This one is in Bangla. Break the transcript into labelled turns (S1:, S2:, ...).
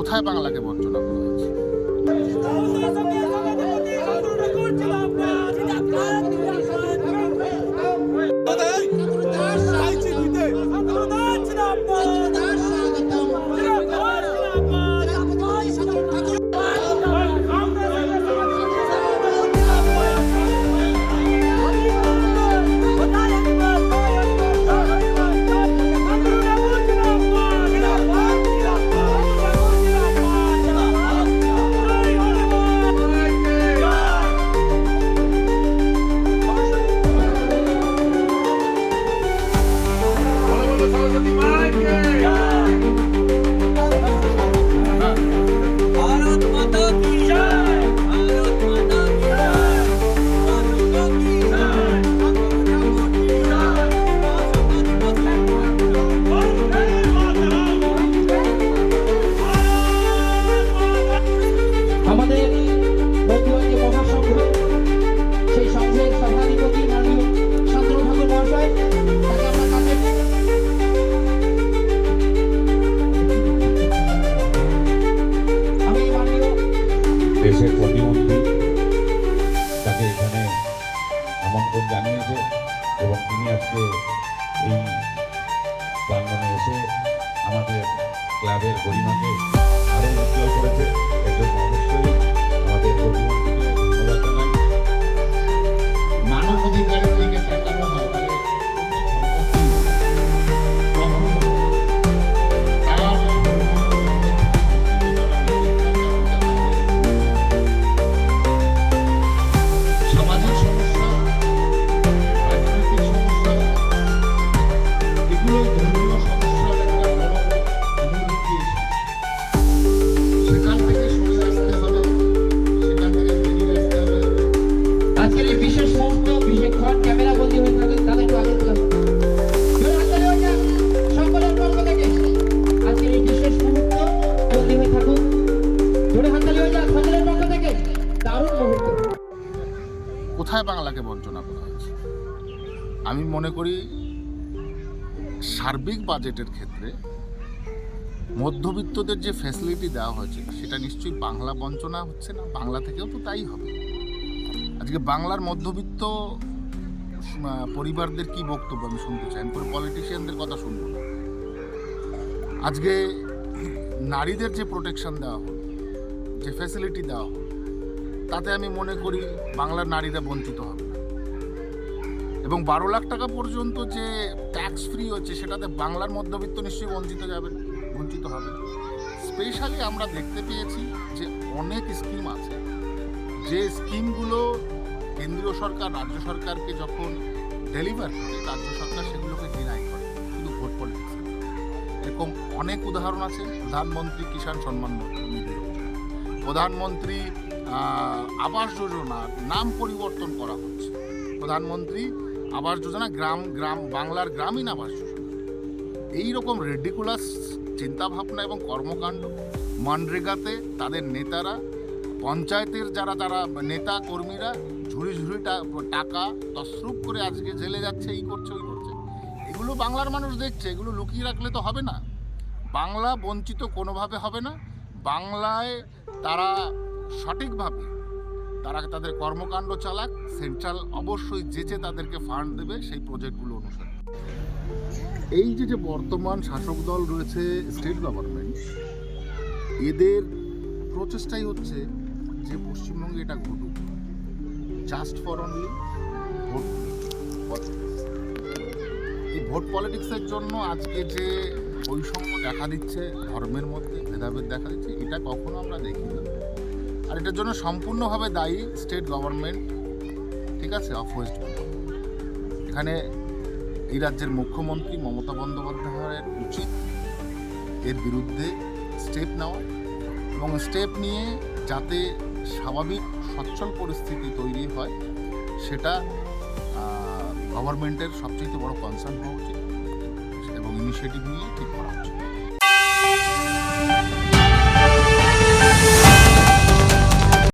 S1: কোথায় বাংলাকে বঞ্চনা করা হয়েছে?
S2: আমন্ত্রণ জানিয়েছে এবং তিনি আজকে এই প্রাঙ্গনে এসে আমাদের ক্লাবের গরিমাকে
S1: কোথায় বাংলাকে বঞ্চনা করা হয়েছে? আমি মনে করি সার্বিক বাজেটের ক্ষেত্রে মধ্যবিত্তদের যে ফ্যাসিলিটি দেওয়া হয়েছে, সেটা নিশ্চয়ই বাংলা বঞ্চনা হচ্ছে না? বাংলা থেকেও তো তাই হবে। আজকে বাংলার মধ্যবিত্ত পরিবারদের কি বক্তব্য আমি শুনতে চাই? আমি পলিটিশিয়ানদের কথা শুনব না। আজকে নারীদের যে প্রোটেকশন দেওয়া হলো, যে ফ্যাসিলিটি দেওয়া হলো তাতে আমি মনে করি বাংলার নারীরা বঞ্চিত হবে এবং বারো লাখ টাকা পর্যন্ত যে ট্যাক্স ফ্রি হচ্ছে, সেটাতে বাংলার মধ্যবিত্ত নিশ্চয়ই বঞ্চিত যাবে বঞ্চিত হবে। স্পেশালি আমরা দেখতে পেয়েছি যে অনেক স্কিম আছে। যে স্কিমগুলো কেন্দ্রীয় সরকার, রাজ্য সরকারকে যখন ডেলিভার করে, রাজ্য সরকার সেগুলোকে ডিনাই করে, শুধু ভোট পলিটিক্স এরকম অনেক উদাহরণ আছে। প্রধানমন্ত্রী কিষাণ সম্মান প্রধানমন্ত্রী আবাস যোজনার নাম পরিবর্তন করা হচ্ছে। প্রধানমন্ত্রী আবাস যোজনা গ্রাম গ্রাম, বাংলার গ্রামীণ আবাস যোজনা। এই রকম রেডিকুলাস চিন্তাভাবনা এবং কর্মকাণ্ড মানরেগাতে তাদের নেতারা, পঞ্চায়েতের যারা তারা নেতা কর্মীরা ঝুড়ি ঝুড়ি টাকা তসরুপ করে আজকে জেলে যাচ্ছে, এই করছে, ওই করছে। এগুলো বাংলার মানুষ দেখছে, এগুলো লুকিয়ে রাখলে তো হবে না। বাংলা বঞ্চিত কোনোভাবে হবে না। বাংলায় তারা সঠিকভাবে তারা তাদের কর্মকাণ্ড চালাক, সেন্ট্রাল অবশ্যই যেচে তাদেরকে ফান্ড দেবে সেই প্রজেক্টগুলো অনুসারে। এই যে যে বর্তমান শাসক দল রয়েছে স্টেট গভর্নমেন্ট এদের প্রচেষ্টাই হচ্ছে যে পশ্চিমবঙ্গে এটা ঘটুক। জাস্ট ফর অনলি ভোট এই ভোট পলিটিক্সের জন্য আজকে যে বৈষম্য দেখা দিচ্ছে, ধর্মের মধ্যে ভেদাভেদ দেখা দিচ্ছে, এটা কখনো আমরা দেখি না আর এটার জন্য সম্পূর্ণভাবে দায়ী স্টেট গভর্নমেন্ট ঠিক আছে অফ ওয়েস্ট এখানে এই রাজ্যের মুখ্যমন্ত্রী মমতা বন্দ্যোপাধ্যায়ের উচিত এর বিরুদ্ধে স্টেপ নেওয়া এবং স্টেপ নিয়ে যাতে স্বাভাবিক, সচ্ছল পরিস্থিতি তৈরি হয়, সেটা গভর্নমেন্টের সবচেয়ে বড় কনসার্ন হওয়া উচিত এবং ইনিশিয়েটিভ নিয়ে ঠিক করা উচিত।